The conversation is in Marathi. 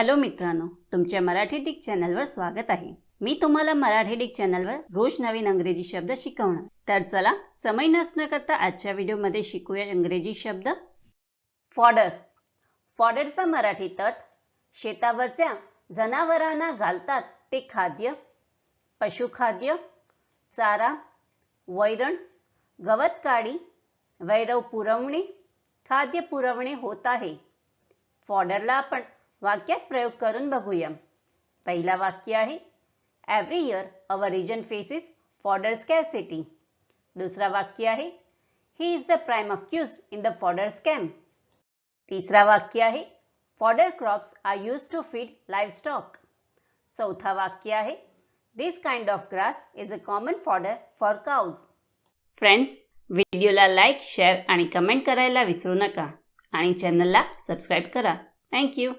हॅलो मित्रांनो तुमच्या मराठी डिक चॅनलवर स्वागत आहे. मी तुम्हाला मराठी डिक चॅनलवर रोज नवीन अंग्रेजी शब्द शिकवणार. तर चला समय नसणं करता आजच्या व्हिडिओमध्ये शिकूया इंग्रजी शब्द. फॉडर. फॉडरचा मराठी अर्थ शेतावरच्या जनावरांना घालतात ते खाद्य पशुखाद्य चारा वैरण गवत काढी वैरव पुरवणे खाद्य पुरवणे होत आहे. फॉडरला आपण वाक्यात प्रयोग करून बघूया. पहिला वाक्य आहे every year our region faces fodder scarcity दुसरा वाक्य आहे he is the prime accused in the fodder scam तिसरा वाक्य आहे fodder crops are used to feed livestock चौथा वाक्य आहे this kind of grass is a common fodder for cows friends व्हिडिओला लाईक शेअर आणि कमेंट करायला विसरू नका. आणि चॅनलला सबस्क्राईब करा. थँक्यू